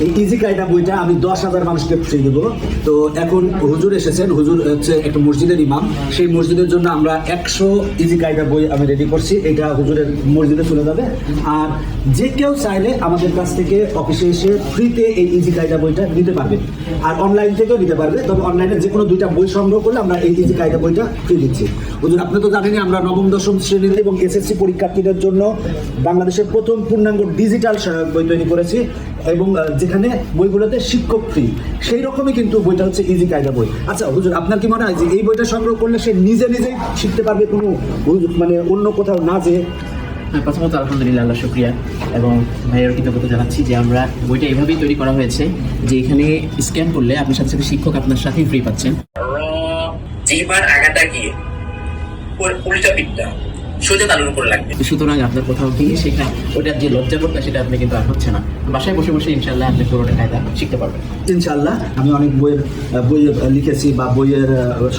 Easy কায়দা বইটা আমি দশ হাজার মানুষকে ফ্রি দেবো। তো এখন হুজুর এসেছেন। হুজুর হচ্ছে একটা মসজিদের ইমাম। সেই মসজিদের জন্য আমরা একশো ইজি কায়দা বই আমি রেডি করছি। এটা হুজুরের মসজিদে চলে যাবে। আর যে কেউ চাইলে আমাদের কাছ থেকে অফিসে এসে ফ্রিতে এই ইজি কায়দা বইটা নিতে পারবে। আর অনলাইন থেকেও নিতে পারবে। তবে অনলাইনে যে কোনো দুইটা বই সংগ্রহ করলে আমরা এই ইজি কায়দা বইটা ফ্রি দিচ্ছি। হুজুর, আপনি তো জানেনই আমরা নবম, দশম শ্রেণীতে এবং এসএসসি পরীক্ষার্থীদের জন্য বাংলাদেশের প্রথম পূর্ণাঙ্গ ডিজিটাল বই তৈরি করেছি। এবং যেখানে বইগুলোতে শিক্ষক ফ্রি সেই রকমই কিন্তু বইটা হচ্ছে ইজি কায়দা বই। আচ্ছা হুজুর আপনার কি মনে হয় যে এই বইটা সংগ্রহ করলে সে নিজে নিজেই শিখতে পারবে কোনো মানে অন্য কোথাও না যে হ্যাঁ, প্রথমত আলহামদুলিল্লাহ আল্লাহ শুক্রিয়া। এবং ভাইয়ের কৃতজ্ঞতা জানাচ্ছি যে আমরা বইটা এভাবেই তৈরি করা হয়েছে যে এখানে স্ক্যান করলে আপনি সাথে সাথে শিক্ষক আপনার সাথেই ফ্রি পাচ্ছেন। র জিহ্বার আগাটা গিয়ে উল্টা পিঠটা সোজা তালুর উপর লাগবে। সুতরাং আপনার কোথাও গিয়ে শেখা ওটার যে লজ্জা করতে সেটা আপনি কিন্তু আর হচ্ছে না। বাসায় বসে বসে ইনশাল্লাহ আপনি পুরোটা কায়দা শিখতে পারবেন। ইনশাল্লাহ আমি অনেক বইয়ের বই লিখেছি বা বইয়ের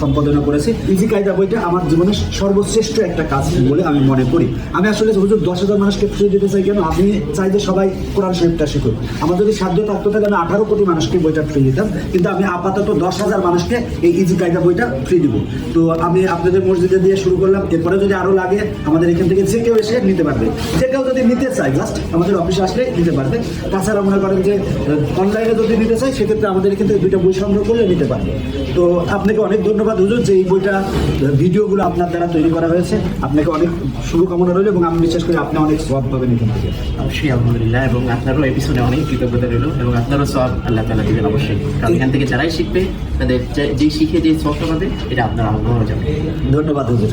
সম্পাদনা করেছি। ইজি কায়দা বইটা আমার জীবনের সর্বশ্রেষ্ঠ একটা কাজ বলে আমি মনে করি। আমি আসলে হুজুর দশ হাজার মানুষকে ফ্রি দিতে চাই কেন? আমি চাই যে সবাই কোরআন শরীফটা শিখুক আমার যদি সাধ্য থাকতো তাহলে আমি আঠারো কোটি মানুষকে বইটা ফ্রি দিতাম। কিন্তু আমি আপাতত দশ হাজার মানুষকে এই ইজি কায়দা বইটা ফ্রি দিব। তো আমি আপনাদের মসজিদে দিয়ে শুরু করলাম। এরপরে যদি আরও লাগে আমাদের এখান থেকে যে কেউ এসে নিতে পারবে। যে কেউ যদি নিতে চায় জাস্ট আমাদের অফিসে আসলে নিতে পারবে। তাছাড়া মনে করেন যে অনলাইনে যদি নিতে চাই সেক্ষেত্রে আমাদের এখান থেকে দুইটা বই সংগ্রহ করলে নিতে পারবে। তো আপনাকে অনেক ধন্যবাদ হুজুর যে এই বইটা ভিডিওগুলো আপনার দ্বারা তৈরি করা হয়েছে। আপনাকে অনেক শুভকামনা রইল এবং আমি বিশ্বাস করি আপনি অনেক সব পাবেন এখান থেকে অবশ্যই আলহামদুলিল্লাহ এবং আপনারও এই পিছনে অনেক কৃতজ্ঞতা রইল এবং আপনারও সব আল্লাহ তালা দিবেন অবশ্যই। কারণ এখান থেকে যারাই শিখবে তাদের যে- শিখে যে পাবে এটা আপনার হয়ে যাবে ধন্যবাদ হুজুর।